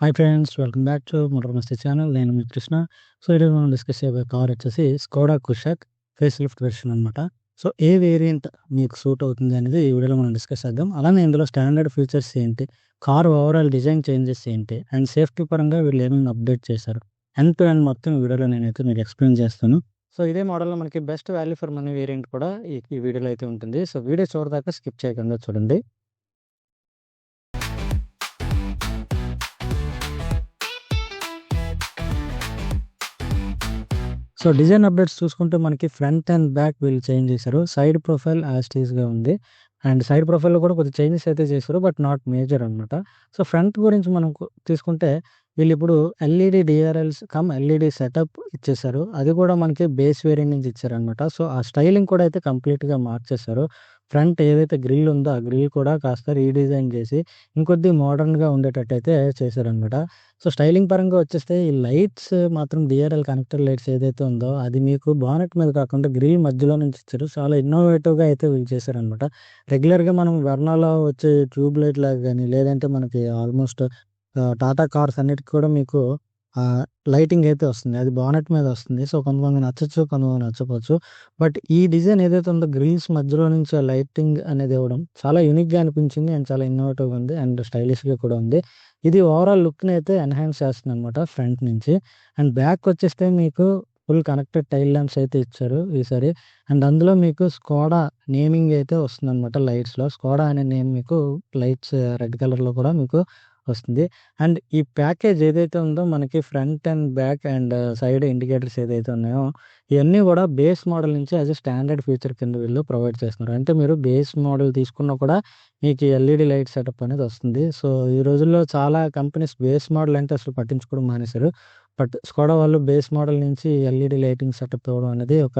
Hi friends welcome back to motor Masti channel. నేను మీ Krishna. So ఈరోజు మనం డిస్కస్ చేయబోయే కార్ వచ్చేసి Skoda Kushaq face lift version అనమాట సో ఏ వేరియంట్ మీకు సూట్ అవుతుంది అనేది ఈ వీడియోలో మనం డిస్కస్ చేద్దాం. అలానే ఇందులో స్టాండర్డ్ ఫీచర్స్ ఏంటి కార్ ఓవరాల్ డిజైన్ చేంజెస్ ఏంటి అండ్ సేఫ్టీ పరంగా వీళ్ళు ఏమైనా అప్డేట్ చేశారు. ఎన్ టు అండ్ మొత్తం వీడియోలో నేనైతే మీకు ఎక్స్ప్లెయిన్ చేస్తాను. సో ఇదే మోడల్లో మనకి best value for money variant కూడా ఈ వీడియోలో అయితే ఉంటుంది. సో వీడియో చూడదాకా స్కిప్ చేయకుండా చూడండి. సో డిజైన్ అప్డేట్స్ చూసుకుంటే మనకి ఫ్రంట్ అండ్ బ్యాక్ వీళ్ళు చేంజ్ చేశారు. సైడ్ ప్రొఫైల్ యాస్టీస్గా ఉంది. అండ్ సైడ్ ప్రొఫైల్లో కూడా కొద్దిగా చేంజెస్ అయితే చేశారు బట్ నాట్ మేజర్ అనమాట సో ఫ్రంట్ గురించి మనం తీసుకుంటే వీళ్ళు ఇప్పుడు LED DRLs come LED setup ఇచ్చేసారు అది కూడా మనకి బేస్ వేరియంట్ నుంచి ఇచ్చారనమాట సో ఆ స్టైలింగ్ కూడా అయితే కంప్లీట్గా మార్చేశారు ఫ్రంట్ ఏదైతే గ్రిల్ ఉందో ఆ గ్రిల్ కూడా కాస్త రీడిజైన్ చేసి ఇంకొద్ది మోడర్న్గా ఉండేటట్టు అయితే చేశారనమాట సో స్టైలింగ్ పరంగా వచ్చేస్తే ఈ లైట్స్ మాత్రం డిఆర్ఎల్ కనెక్టర్ లైట్స్ ఏదైతే ఉందో అది మీకు బానెట్ మీద కాకుండా గ్రిల్ మధ్యలో నుంచి ఇచ్చారు. చాలా ఇన్నోవేటివ్గా అయితే వీళ్ళు చేశారనమాట రెగ్యులర్గా మనం వెర్నాలో వచ్చే ట్యూబ్ లైట్ లాగా కానీ లేదంటే మనకి ఆల్మోస్ట్ టాటా కార్స్ అన్నిటికీ కూడా మీకు లైటింగ్ అయితే వస్తుంది. అది బానెట్ మీద వస్తుంది. సో కొంతమంది నచ్చచ్చు కొంతమంది నచ్చపోవచ్చు బట్ ఈ డిజైన్ ఏదైతే ఉందో గ్రిల్స్ మధ్యలో నుంచి ఆ లైటింగ్ అనేది ఇవ్వడం చాలా యూనిక్గా అనిపించింది అండ్ చాలా ఇన్నోవేటివ్గా ఉంది అండ్ స్టైలిష్గా కూడా ఉంది. ఇది ఓవరాల్ లుక్ని అయితే ఎన్హాన్స్ చేస్తుంది అనమాట ఫ్రంట్ నుంచి. అండ్ బ్యాక్ వచ్చేస్తే మీకు ఫుల్ కనెక్టెడ్ టైల్ ల్యాంప్స్ అయితే ఇచ్చారు ఈసారి అండ్ అందులో మీకు స్కోడా నేమింగ్ అయితే వస్తుంది అనమాట లైట్స్లో. స్కోడా అనే నేమ్ మీకు లైట్స్ రెడ్ కలర్లో కూడా మీకు వస్తుంది. అండ్ ఈ ప్యాకేజ్ ఏదైతే ఉందో మనకి front and back and side indicators ఏదైతే ఉన్నాయో ఇవన్నీ కూడా బేస్ మోడల్ నుంచి యాజ్ ఎ స్టాండర్డ్ ఫీచర్ కింద వీళ్ళు ప్రొవైడ్ చేస్తున్నారు. అంటే మీరు బేస్ మోడల్ తీసుకున్నా కూడా మీకు ఎల్ఈడి లైట్ సెటప్ అనేది వస్తుంది. సో ఈ రోజుల్లో చాలా కంపెనీస్ బేస్ మోడల్ అంటే అసలు పట్టించుకోవడం మానేశారు. బట్ స్కోడా వాళ్ళు బేస్ మోడల్ నుంచి ఎల్ఈడి లైటింగ్ సెటప్ ఇవ్వడం అనేది ఒక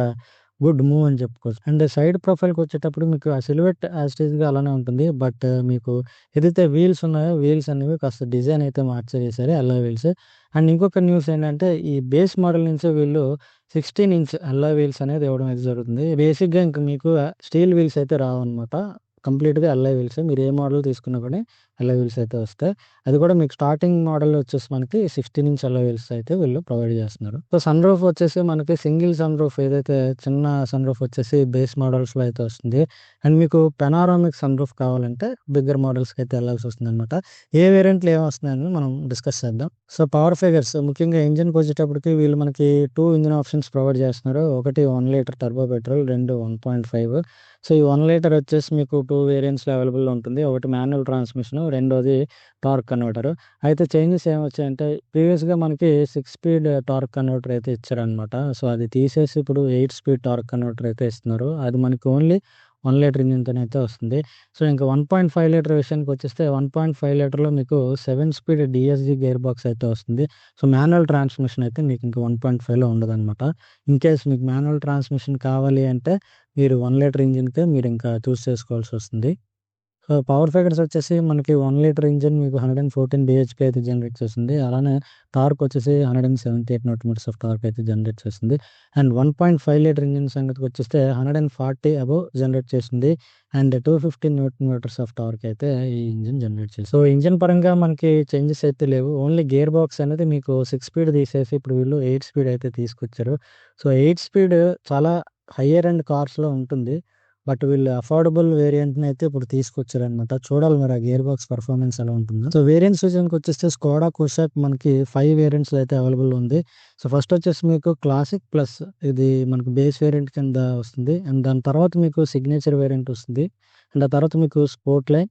గుడ్ మూవ్ అని చెప్పుకోవచ్చు. అండ్ సైడ్ ప్రొఫైల్కి వచ్చేటప్పుడు మీకు ఆ సిల్వెట్ యాస్టేజ్గా అలానే ఉంటుంది. బట్ మీకు ఏదైతే వీల్స్ ఉన్నాయో వీల్స్ అనేవి కాస్త డిజైన్ అయితే మార్చేసారు అల్లా వీల్స్ అండ్ ఇంకొక న్యూస్ ఏంటంటే ఈ బేస్ మోడల్ నుంచి వీళ్ళు సిక్స్టీన్ ఇంచ్ అల్లా వీల్స్ అనేది ఇవ్వడం అయితే జరుగుతుంది. బేసిక్గా ఇంకా మీకు స్టీల్ వీల్స్ అయితే రావు అనమాట కంప్లీట్గా అల్లా వీల్స్ మీరు ఏ మోడల్ తీసుకున్నా కూడా అల్లా వీల్స్ అయితే వస్తాయి. అది కూడా మీకు స్టార్టింగ్ మోడల్ వచ్చేసి మనకి సిక్స్టీన్ ఇంచ్ అల్లా వీల్స్ అయితే వీళ్ళు ప్రొవైడ్ చేస్తున్నారు. సో సన్ రూఫ్ వచ్చేసి మనకి సింగిల్ సన్ రూఫ్ ఏదైతే చిన్న సన్ రూఫ్ వచ్చేసి బేస్ మోడల్స్లో అయితే వస్తుంది. అండ్ మీకు పెనారామిక్ సన్ రూఫ్ కావాలంటే బిగ్గర్ మోడల్స్కి అయితే వెళ్ళాల్సి వస్తుంది అనమాట ఏ వేరియంట్లు ఏం వస్తున్నాయని మనం డిస్కస్ చేద్దాం. సో పవర్ ఫిగర్స్ ముఖ్యంగా ఇంజిన్కి వచ్చేటప్పటికి వీళ్ళు మనకి టూ ఇంజిన్ ఆప్షన్స్ ప్రొవైడ్ చేస్తున్నారు. ఒకటి వన్ లీటర్ టర్బో పెట్రోల్ రెండు వన్ పాయింట్ ఫైవ్ సో ఈ వన్ లీటర్ వచ్చేసి మీకు టూ వేరియంట్స్లో అవైలబుల్లో ఉంటుంది. ఒకటి మాన్యువల్ ట్రాన్స్మిషన్ రెండోది టార్క్ కన్వర్టర్. అయితే చేంజెస్ ఏమొచ్చాయంటే ప్రీవియస్గా మనకి సిక్స్ స్పీడ్ టార్క్ కన్వర్టర్ అయితే ఇచ్చారనమాట సో అది తీసేసి ఇప్పుడు ఎయిట్ స్పీడ్ టార్క్ కన్వర్టర్ అయితే ఇస్తున్నారు. అది మనకి ఓన్లీ వన్ లీటర్ ఇంజిన్తో అయితే వస్తుంది. సో ఇంకా వన్ పాయింట్ ఫైవ్ లీటర్ విషయానికి వచ్చేస్తే వన్ పాయింట్ ఫైవ్ లీటర్లో మీకు seven speed DSG gear box అయితే వస్తుంది. సో మాన్యువల్ ట్రాన్స్మిషన్ అయితే మీకు ఇంకా వన్ పాయింట్ ఫైవ్లో ఉండదు అనమాట ఇన్ కేస్ మీకు మాన్యువల్ ట్రాన్స్మిషన్ కావాలి అంటే మీరు వన్ లీటర్ ఇంజిన్కే మీరు ఇంకా చూస్ చేసుకోవాల్సి వస్తుంది. పవర్ ఫ్యాక్టర్స్ వచ్చేసి మనకి వన్ లీటర్ ఇంజిన్ మీకు హండ్రెడ్ అండ్ ఫోర్టీన్ బిహెచ్పి అయితే జనరేట్ చేస్తుంది. అలానే టార్క్ వచ్చేసి hundred and seventy eight newton metres of torque అయితే జనరేట్ చేస్తుంది. And one point five litre engine సంగతికి వచ్చేస్తే hundred and forty above generate చేస్తుంది. And two fifteen newton metres of torque అయితే ఈ ఇంజిన్ జనరేట్ చేస్తుంది. సో ఇంజిన్ పరంగా మనకి changes అయితే లేవు. ఓన్లీ గేర్ బాక్స్ అనేది మీకు సిక్స్ స్పీడ్ తీసేసి ఇప్పుడు వీళ్ళు ఎయిట్ స్పీడ్ అయితే తీసుకొచ్చారు. సో ఎయిట్ స్పీడ్ చాలా హయ్యర్ అండ్ కార్స్లో ఉంటుంది. బట్ వీళ్ళు అఫోర్డబుల్ వేరియంట్ని అయితే ఇప్పుడు తీసుకొచ్చారనమాట చూడాలి మరి ఆ గేర్ బాక్స్ పర్ఫార్మెన్స్ ఎలా ఉంటుందో. సో వేరియంట్స్ విషయానికి వచ్చేస్తే స్కోడా కుషాక్ మనకి ఫైవ్ వేరియంట్స్ అయితే అవైలబుల్ ఉంది. సో ఫస్ట్ వచ్చేసి మీకు క్లాసిక్ ప్లస్ ఇది మనకు బేస్ వేరియంట్ కింద వస్తుంది. అండ్ దాని తర్వాత మీకు సిగ్నేచర్ వేరియంట్ వస్తుంది. అండ్ ఆ తర్వాత మీకు sport line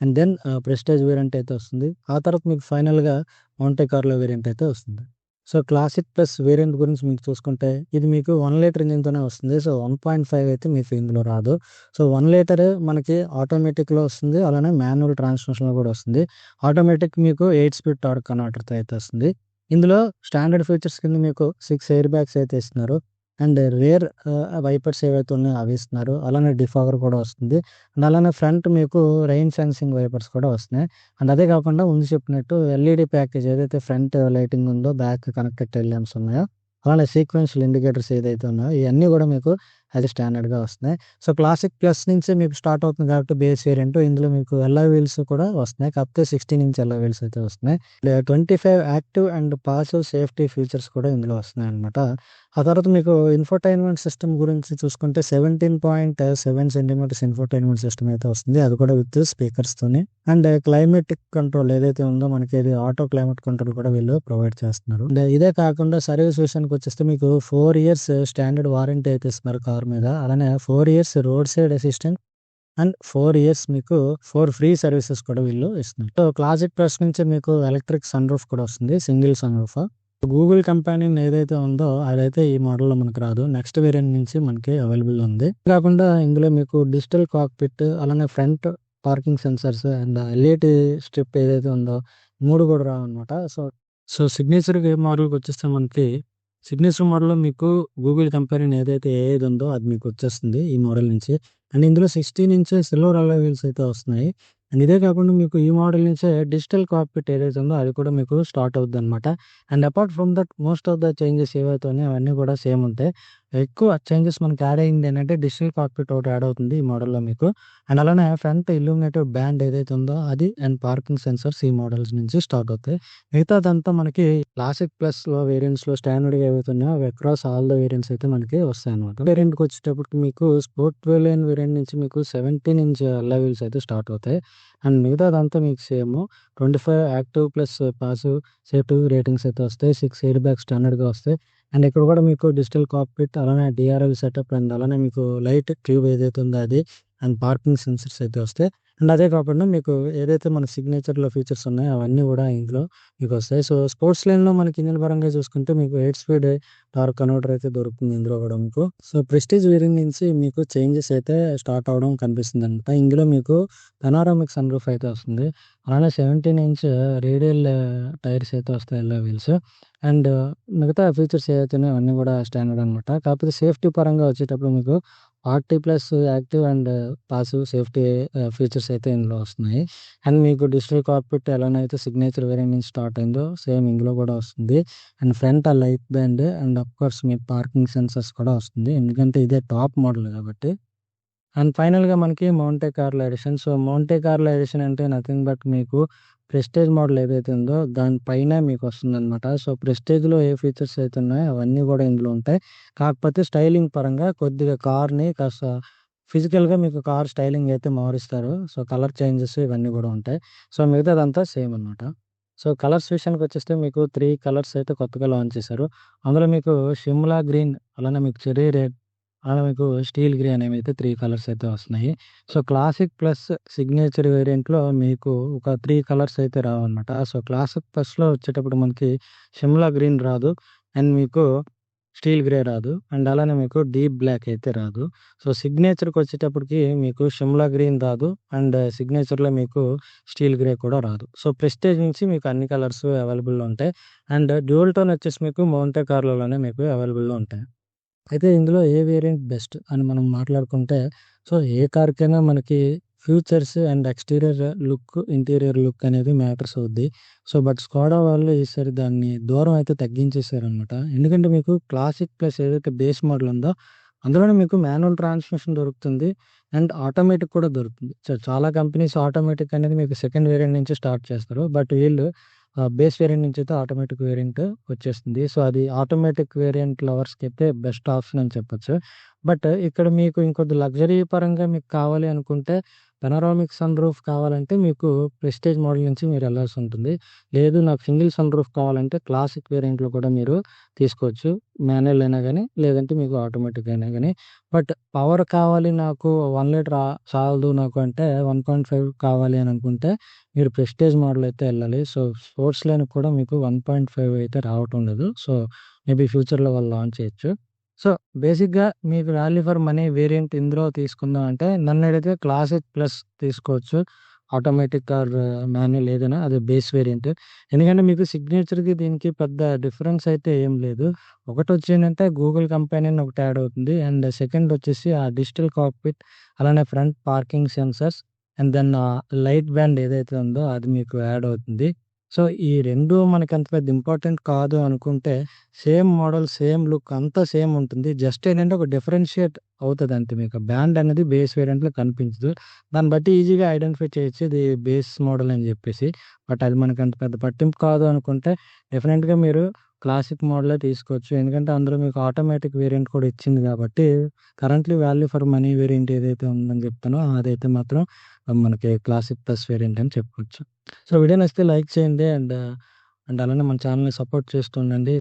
and then prestige variant అయితే వస్తుంది. ఆ తర్వాత మీకు ఫైనల్గా మౌంటే కార్లో వేరియంట్ అయితే వస్తుంది. సో క్లాసిక్ ప్లస్ వేరియంట్ గురించి మీకు చూసుకుంటే ఇది మీకు వన్ లీటర్ ఇంజిన్తోనే వస్తుంది. సో వన్ పాయింట్ ఫైవ్ అయితే మీకు ఇందులో రాదు. సో వన్ లీటర్ మనకి ఆటోమేటిక్లో వస్తుంది. అలానే మాన్యువల్ ట్రాన్స్మిషన్లో కూడా వస్తుంది. ఆటోమేటిక్ మీకు ఎయిట్ స్పీడ్ టార్క్ కన్వర్టర్తో అయితే వస్తుంది. ఇందులో స్టాండర్డ్ ఫీచర్స్ కింద మీకు సిక్స్ ఎయిర్ బ్యాగ్స్ అయితే ఇస్తున్నారు. అండ్ రేర్ వైపర్స్ ఏవైతే ఉన్నాయో అవి ఇస్తున్నారు. అలానే డిఫాగర్ కూడా వస్తుంది. అండ్ అలానే ఫ్రంట్ మీకు రైన్ సెన్సింగ్ వైపర్స్ కూడా వస్తున్నాయి. అండ్ అదే కాకుండా ముందు చెప్పినట్టు ఎల్ఈడి ప్యాకేజ్ ఏదైతే ఫ్రంట్ లైటింగ్ ఉందో బ్యాక్ కనెక్టెడ్ టెల్ ల్యాంప్స్ ఉన్నాయో అలానే సీక్వెన్షియల్ ఇండికేటర్స్ ఏదైతే ఉన్నాయో ఇవన్నీ కూడా మీకు అది స్టాండర్డ్‌గా వస్తున్నాయి. సో, క్లాసిక్ ప్లస్ నుంచి మీకు స్టార్ట్ అవుతుంది కాబట్టి బేస్ వేరియంట్ ఇందులో మీకు ఎల్లో వీల్స్ కూడా వస్తున్నాయి. కాకపోతే 16 ఇంచ్ ఎల్లో వీల్స్ అయితే వస్తున్నాయి. 25 active and passive safety features కూడా ఇందులో వస్తున్నాయి అనమాట ఆ తర్వాత మీకు ఇన్ఫోటైన్మెంట్ సిస్టమ్ గురించి చూసుకుంటే 17.7 సెంటీమీటర్స్ ఇన్ఫోటైన్మెంట్ సిస్టమ్ అయితే వస్తుంది. అది కూడా విత్ స్పీకర్స్‌తోని. అండ్ క్లైమేటిక్ కంట్రోల్ ఏదైతే ఉందో మనకి ఇది ఆటో క్లైమేట్ కంట్రోల్ కూడా వీళ్ళు ప్రొవైడ్ చేస్తున్నారు. అండ్ ఇదే కాకుండా సర్వీస్ విషయానికి వచ్చేస్తే మీకు ఫోర్ ఇయర్స్ స్టాండర్డ్ వారంటీ అయితే ఇస్తున్నారు కార్ మీద. అలానే four years roadside assistant and four years మీకు ఫోర్ ఫ్రీ సర్వీసెస్ కూడా వీళ్ళు ఇస్తున్నారు. సో, క్లాసిక్ ప్లస్ నుంచి మీకు ఎలక్ట్రిక్ సన్ రూఫ్ కూడా వస్తుంది. Single sunroof Google company ఏదైతే ఉందో అదైతే ఈ మోడల్‌లో మనకు రాదు. నెక్స్ట్ వేరియంట్ నుంచి మనకి అవైలబుల్ ఉంది. కాకుండా ఇందులో మీకు డిజిటల్ కాక్‌పిట్ అలానే front parking sensors and LED strip ఏదైతే ఉందో మూడు కూడా రావన్నమాట. సో, సో సిగ్నేచర్ మోడల్‌కి వచ్చేస్తే మనకి సిగ్నేచర్ మోడల్‌లో మీకు గూగుల్ కంపెనీ ఏదైతే ఏది ఉందో అది మీకు వచ్చేస్తుంది ఈ మోడల్ నుంచి. అండ్ ఇందులో sixteen inches silver alloy wheels అయితే వస్తున్నాయి. అండ్ ఇదే కాకుండా మీకు ఈ మోడల్ నుంచే డిజిటల్ కాక్‌పిట్ ఏదైతే ఉందో అది కూడా మీకు start అవుద్దన్నమాట. And apart from that most of the changes ఏవైతే ఉన్నాయో అవన్నీ కూడా సేమ్ ఉంటాయి. ఎక్కువ చేంజెస్ మనకి యాడ్ అయింది ఏంటంటే డిజిటల్ కాక్‌పిట్ ఒకటి యాడ్ అవుతుంది ఈ మోడల్‌లో మీకు. అండ్ అలానే ఫ్రంట్ ఇల్యూమినేటివ్ బ్యాండ్ ఏదైతే ఉందో అది అండ్ పార్కింగ్ సెన్సర్స్ ఈ మోడల్స్ నుంచి స్టార్ట్ అవుతాయి. మిగతాదంతా మనకి క్లాసిక్ ప్లస్‌లో వేరియంట్స్‌లో స్టాండర్డ్‌గా ఏవైతే ఉన్నాయో అవి అక్రాస్ ఆల్ ద వేరియంట్స్ అయితే మనకి వస్తాయి వస్తాయన్నమాట. వేరియంట్‌కి వచ్చేటప్పటికి మీకు స్పోర్ట్ లైన్ వేరియంట్ నుంచి మీకు 17 ఇంచ్ లెవెల్స్ అయితే స్టార్ట్ అవుతాయి. అండ్ మిగతాదంతా మీకు same 25 active plus passive safety ratings అయితే వస్తాయి. సిక్స్ ఎయిర్ బ్యాగ్ స్టాండర్డ్‌గా వస్తాయి. అండ్ ఇక్కడ కూడా మీకు డిజిటల్ కాక్‌పిట్ అలానే డిఆర్ఎల్ సెటప్ అండ్ అలానే మీకు లైట్ ట్యూబ్ ఏదైతే ఉందో అది అండ్ పార్కింగ్ సెన్సర్స్ అయితే వస్తాయి. అండ్ అదే కాకుండా మీకు ఏదైతే మన సిగ్నేచర్‌లో ఫీచర్స్ ఉన్నాయో అవన్నీ కూడా ఇందులో మీకు వస్తాయి. సో, స్పోర్ట్స్ లైన్‌లో మనకి ఇంజన్ పరంగా చూసుకుంటే మీకు ఎయిట్ స్పీడ్ టార్క్ కన్వర్టర్ అయితే దొరుకుతుంది ఇందులో కూడా మీకు. సో, ప్రెస్టీజ్ వీరింగ్ నుంచి మీకు చేంజెస్ అయితే స్టార్ట్ అవడం కనిపిస్తుంది అనమాట ఇందులో మీకు పెనారామిక్ సన్‌రూఫ్ అయితే వస్తుంది. అలానే 17 ఇంచ్ రేడియల్ టైర్స్ అయితే వస్తాయి ఎల్లో వీల్స్. అండ్ మిగతా ఫీచర్స్ ఏవైతేనే అన్నీ అవన్నీ కూడా స్టాండర్డ్ అనమాట. కాకపోతే సేఫ్టీ పరంగా వచ్చేటప్పుడు మీకు 40 plus active and passive safety features అయితే ఇందులో వస్తున్నాయి. అండ్ మీకు డిజిటల్ కార్పెట్ ఎలానైతే సిగ్నేచర్ వేరియంట్ నుంచి స్టార్ట్ అయిందో సేమ్ ఇందులో కూడా వస్తుంది. అండ్ ఫ్రంట్ ఆ light band and of course మీకు పార్కింగ్ సెన్సార్స్ కూడా వస్తుంది. ఎందుకంటే ఇదే టాప్ మోడల్ కాబట్టి. అండ్ ఫైనల్‌గా మనకి మౌంటే Carlo edition. So, మౌంటే Carlo edition అంటే నథింగ్ బట్ మీకు ప్రెస్టేజ్ మోడల్ ఏదైతే ఉందో దానిపైన మీకు వస్తుందన్నమాట. సో, ప్రెస్టేజ్లో ఏ ఫీచర్స్ అయితే ఉన్నాయో అవన్నీ కూడా ఇందులో ఉంటాయి. కాకపోతే స్టైలింగ్ పరంగా కొద్దిగా కార్‌ని కాస్త ఫిజికల్‌గా మీకు కార్ స్టైలింగ్ అయితే మారుస్తారు. సో, కలర్ చేంజెస్ ఇవన్నీ కూడా ఉంటాయి. సో, మిగతాదంతా సేమ్ అనమాట. సో, కలర్స్ విషయానికి వచ్చేస్తే మీకు త్రీ కలర్స్ అయితే కొత్తగా లాంచ్ చేశారు. అందులో మీకు షిమ్లా గ్రీన్ అలానే మీకు చెర్రీ రెడ్ అలా మీకు స్టీల్ గ్రే అనేవైతే త్రీ కలర్స్ అయితే వస్తున్నాయి. సో, క్లాసిక్ ప్లస్ సిగ్నేచర్ వేరియంట్‌లో మీకు ఒక త్రీ కలర్స్ అయితే రావన్నమాట. సో, క్లాసిక్ ప్లస్‌లో వచ్చేటప్పుడు మనకి షిమ్లా గ్రీన్ రాదు. అండ్ మీకు స్టీల్ గ్రే రాదు. అండ్ అలానే మీకు డీప్ బ్లాక్ అయితే రాదు. సో, సిగ్నేచర్‌కి వచ్చేటప్పటికి మీకు షిమ్లా గ్రీన్ రాదు. అండ్ సిగ్నేచర్‌లో మీకు స్టీల్ గ్రే కూడా రాదు. సో, ప్రెస్టేజ్ నుంచి మీకు అన్ని కలర్స్ అవైలబుల్‌లో ఉంటాయి. అండ్ డ్యూల్ టోన్ వచ్చేసి మీకు మౌంటే కార్లోనే మీకు అవైలబుల్‌లో ఉంటాయి. అయితే ఇందులో ఏ వేరియంట్ బెస్ట్ అని మనం మాట్లాడుకుంటే సో, ఏ కార్‌కైనా మనకి features and exterior look, interior look అనేది మ్యాటర్స్ అవుద్ది. సో, బట్ స్కోడా వాళ్ళు ఈసారి దాన్ని దూరం అయితే తగ్గించేసారనమాట ఎందుకంటే మీకు క్లాసిక్ ప్లస్ ఏదైతే బేస్ మోడల్ ఉందో అందులోనే మీకు మాన్యువల్ ట్రాన్స్‌మిషన్ దొరుకుతుంది. అండ్ ఆటోమేటిక్ కూడా దొరుకుతుంది. సో, చాలా కంపెనీస్ ఆటోమేటిక్ అనేది మీకు సెకండ్ వేరియంట్ నుంచి స్టార్ట్ చేస్తారు. బట్ వీళ్ళు బేస్ వేరియంట్ నుంచి అయితే ఆటోమేటిక్ వేరియంట్ వచ్చేస్తుంది. సో, అది ఆటోమేటిక్ వేరియంట్ లవర్స్‌కి అయితే బెస్ట్ ఆప్షన్ అని చెప్పొచ్చు. బట్ ఇక్కడ మీకు ఇంకొద్ది లగ్జరీ పరంగా మీకు కావాలి అనుకుంటే పెనరామిక్ సన్ రూఫ్ కావాలంటే మీకు ప్రెస్టేజ్ మోడల్ నుంచి మీరు వెళ్ళాల్సి ఉంటుంది. లేదు నాకు సింగిల్ సన్ రూఫ్ కావాలంటే క్లాసిక్ వేరియంట్‌లో కూడా మీరు తీసుకోవచ్చు. మాన్యువల్ అయినా కానీ లేదంటే మీకు ఆటోమేటిక్ అయినా కానీ బట్ పవర్ కావాలి నాకు వన్ లీటర్ చాలదు నాకు అంటే 1.5 కావాలి అని అనుకుంటే మీరు ప్రెస్టేజ్ మోడల్ అయితే వెళ్ళాలి సో, స్పోర్ట్స్ లైన్ కూడా మీకు 1.5 అయితే రావటం లేదు. సో, మేబీ ఫ్యూచర్‌లో వాళ్ళు లాంచ్ చేయొచ్చు. సో, బేసిక్‌గా మీకు వాల్యూ ఫర్ మనీ వేరియంట్ ఇందులో తీసుకుందాం అంటే నన్ను అడిగితే క్లాసిక్ ప్లస్ తీసుకోవచ్చు. ఆటోమేటిక్ ఆర్ మాన్యువల్ ఏదైనా అది బేస్ వేరియంట్. ఎందుకంటే మీకు సిగ్నేచర్‌కి దీనికి పెద్ద డిఫరెన్స్ అయితే ఏం లేదు. ఒకటి వచ్చిందంటే గూగుల్ కంపెనీ అని ఒకటి యాడ్ అవుతుంది. అండ్ సెకండ్ వచ్చేసి ఆ డిజిటల్ కాక్‌పిట్ అలానే front parking sensors and then light band ఏదైతే ఉందో అది మీకు యాడ్ అవుతుంది. సో, ఈ రెండు మనకి అంత పెద్ద ఇంపార్టెంట్ కాదు అనుకుంటే, సేమ్ మోడల్, సేమ్ లుక్ అంతా సేమ్ ఉంటుంది. జస్ట్ ఏంటంటే ఒక డిఫరెన్షియేట్ అవుతుంది అంతే మీకు. బ్యాండ్ అనేది బేస్ వేరియంట్‌లో కనిపించదు. దాన్ని బట్టి ఈజీగా ఐడెంటిఫై చేయొచ్చు ఇది బేస్ మోడల్ అని చెప్పేసి బట్ అది మనకి అంత పెద్ద పట్టింపు కాదు అనుకుంటే, డెఫినెట్‌గా మీరు క్లాసిక్ మోడలే తీసుకోవచ్చు. ఎందుకంటే అందులో మీకు ఆటోమేటిక్ వేరియంట్ కూడా ఇచ్చింది కాబట్టి currently value for money variant ఏదైతే ఉందని చెప్తానో అదైతే మాత్రం మనకి క్లాసిక్ ప్లస్ వేరియంట్ అని చెప్పుకోవచ్చు. సో, వీడియో నచ్చితే లైక్ చేయండి. అండ్, అండ్ అలానే మన ఛానల్ని సపోర్ట్ చేస్తుండండి